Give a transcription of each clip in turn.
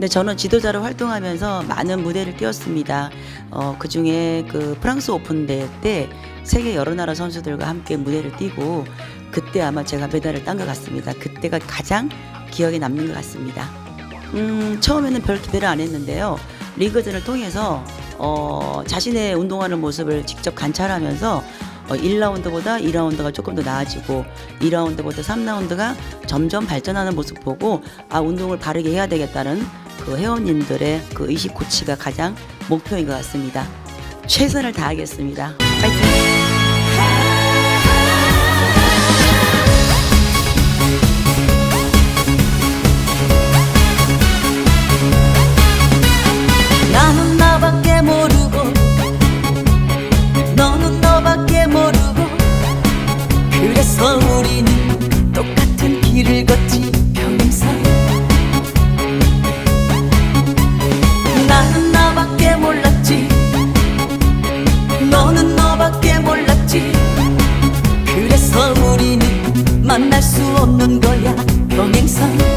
근데 저는 지도자로 활동하면서 많은 무대를 띄웠습니다. 어, 그 중에 그 프랑스 오픈 대회 때 세계 여러 나라 선수들과 함께 무대를 띄고 그때 아마 제가 메달을 딴 것 같습니다. 그때가 가장 기억에 남는 것 같습니다. 음, 처음에는 별 기대를 안 했는데요. 리그전을 통해서 어, 자신의 운동하는 모습을 직접 관찰하면서 어, 1라운드보다 2라운드가 조금 더 나아지고 2라운드보다 3라운드가 점점 발전하는 모습 보고 아 운동을 바르게 해야 되겠다는 그 회원님들의 그 의식 고치가 가장 목표인 것 같습니다. 최선을 다하겠습니다. 파이팅! 만날 수 없는 거야. 평행선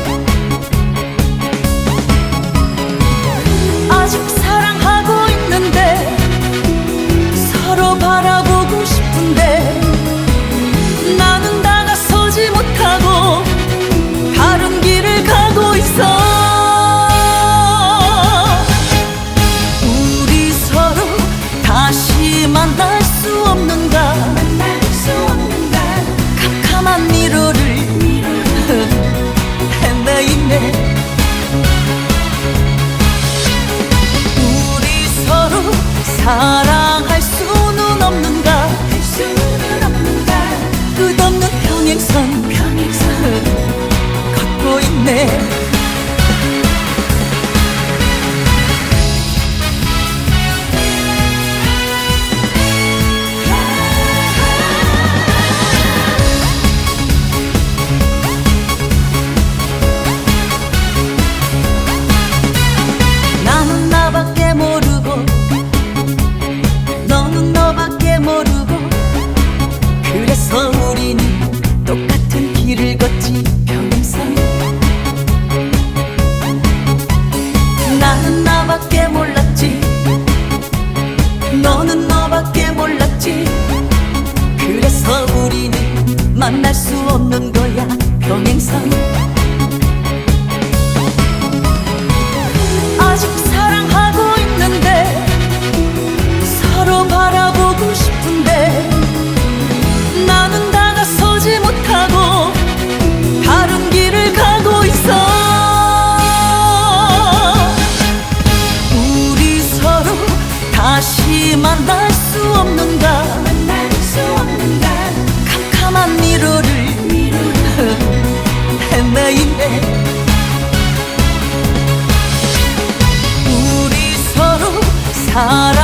사 만날 수 없는 거야. 평행선 사랑